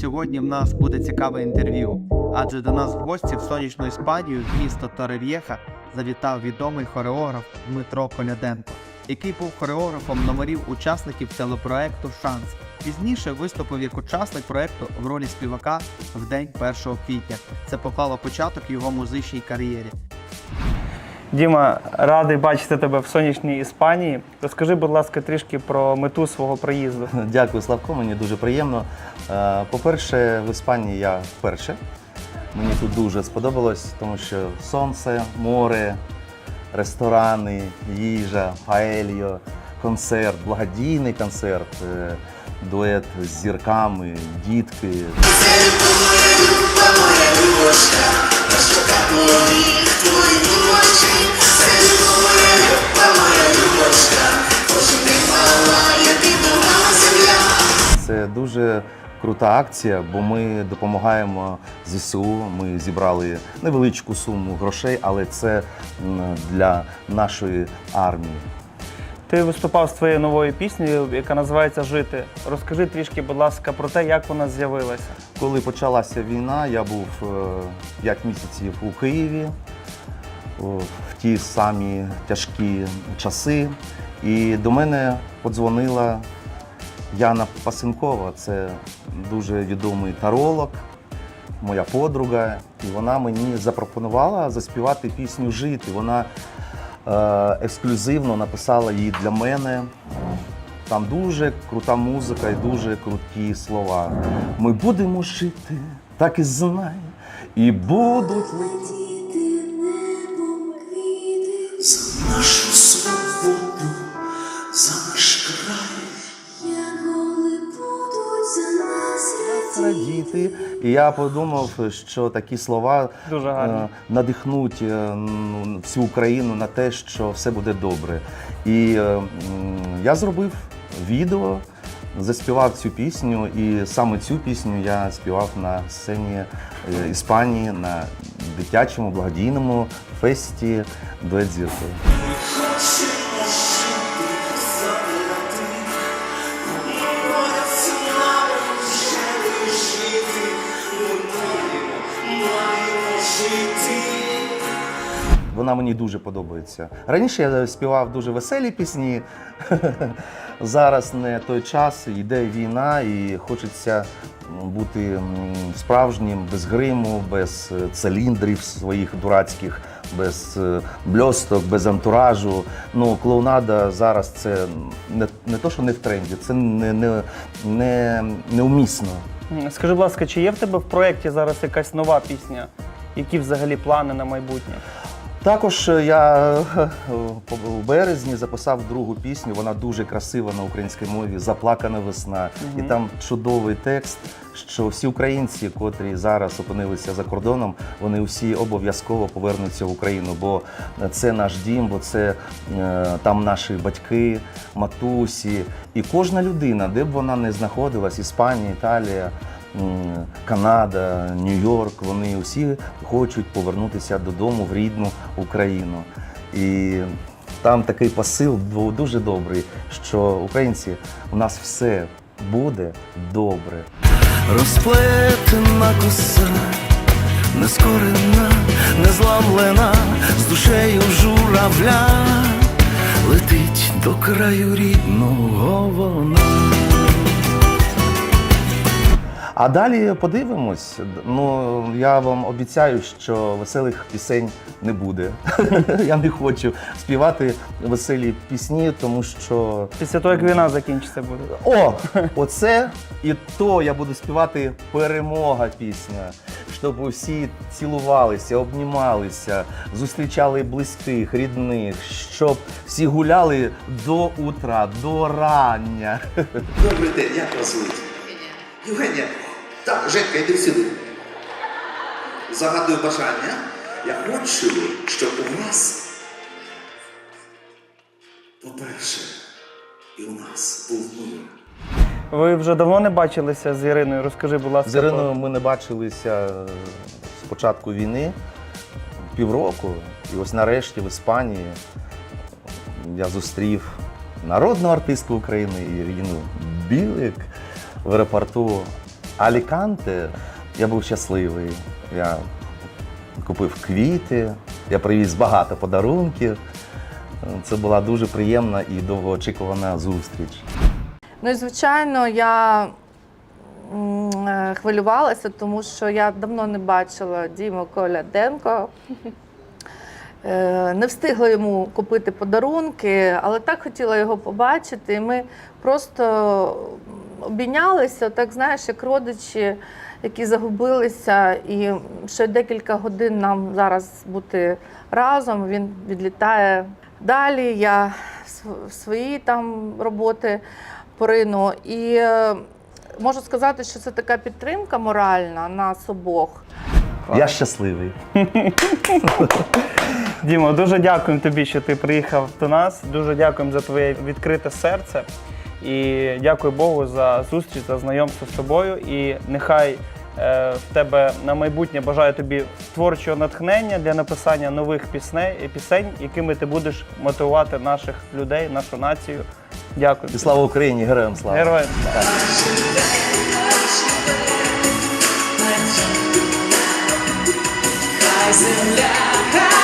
сьогодні в нас буде цікаве інтерв'ю, адже до нас в гості в сонячну Іспанію в місто Торев'єха завітав відомий хореограф Дмитро Коляденко, який був хореографом номерів учасників телепроекту Шанс. Пізніше виступив як учасник проекту в ролі співака в день 1 квітня. Це поклало початок його музичній кар'єрі. Діма, радий бачити тебе в сонячній Іспанії. Розкажи, будь ласка, трішки про мету свого приїзду. Дякую, Славко, мені дуже приємно. Е, По-перше, в Іспанії я вперше. Мені тут дуже сподобалось, тому що сонце, море, ресторани, їжа, паельо, концерт, благодійний концерт, е, дует з зірками, дітки. Це крута акція, бо ми допомагаємо ЗСУ. Ми зібрали невеличку суму грошей, але це для нашої армії. Ти виступав з твоєю новою піснею, яка називається Жити. Розкажи трішки, будь ласка, про те, як вона з'явилася. Коли почалася війна, я був 5 місяців у Києві в ті самі тяжкі часи. І до мене подзвонила Яна Пасенкова, це дуже відомий таролог, моя подруга. І вона мені запропонувала заспівати пісню Жити. Вона е, ексклюзивно написала її для мене. Там дуже крута музика і дуже круті слова. Ми будемо жити, так і знай, і будуть летіти. Небом квіти, за нашу свободу, радіти. І я подумав, що такі слова Дуже гарно. е, надихнуть е, ну, всю Україну на те, що все буде добре. І е, я зробив відео, заспівав цю пісню, і саме цю пісню я співав на сцені Іспанії на дитячому благодійному фесті дует зіркою. Вона мені дуже подобається. Раніше я співав дуже веселі пісні. Зараз не той час, йде війна, і хочеться бути справжнім, без гриму, без е, циліндрів своїх дурацьких, без е, бльосток, без антуражу. Ну, клоунада зараз це не, не то, що не в тренді, це не, не, не, неумісно. Скажи, будь ласка, чи є в тебе в проєкті зараз якась нова пісня? Які взагалі плани на майбутнє? Також е, я е, у березні записав другу пісню. Вона дуже красива на українській мові Заплакана весна. І там чудовий текст, що всі українці, котрі зараз опинилися за кордоном, вони всі обов'язково повернуться в Україну, бо це наш дім, бо це е, там наші батьки, матусі. І кожна людина, де б вона не знаходилась, Іспанія, Італія. М, Канада, Нью-Йорк, вони всі хочуть повернутися додому в рідну Україну. І там такий посил був дуже добрий, що українці, у нас все буде добре. Розплетена коса, нескорена, незламлена, з душею журавля, летить до краю рідного вона. А далі подивимось. Ну я вам обіцяю, що веселих пісень не буде. я не хочу співати веселі пісні, тому що Після того, як війна закінчиться буде. О, оце і то я буду співати перемога пісня, щоб усі цілувалися, обнімалися, зустрічали близьких, рідних, щоб всі гуляли до утра, до рання. Добрий день, як вас звуть? Євгенія. Так, Женька, йди сюди. Загадую бажання. Я хочу, щоб у вас, по-перше, і у нас був мир. Ви вже давно не бачилися з Іриною. Розкажи, будь ласка. З Іриною ми не бачилися з початку війни півроку. І ось нарешті в Іспанії я зустрів народну артистку України Ірину Білик в аеропорту Аліканте я був щасливий. Я купив квіти, я привіз багато подарунків. Це була дуже приємна і довгоочікувана зустріч. Ну і звичайно, я е, хвилювалася, тому що я давно не бачила Діму Коляденко. Е, Не встигла йому купити подарунки, але так хотіла його побачити. І ми просто обійнялися, так знаєш, як родичі, які загубилися. І ще декілька годин нам зараз бути разом. Він відлітає далі. Я в свої там роботи порину. І е, можу сказати, що це така підтримка моральна нас обох. Я щасливий. Дімо, дуже дякуємо тобі, що ти приїхав до нас. Дуже дякуємо за твоє відкрите серце. І дякую Богу за зустріч, за знайомство з тобою. І нехай е, в тебе на майбутнє бажаю тобі творчого натхнення для написання нових пісней, пісень, якими ти будеш мотивувати наших людей, нашу націю. Дякую. І слава Україні, героям слава! Героям. Хай земля, хай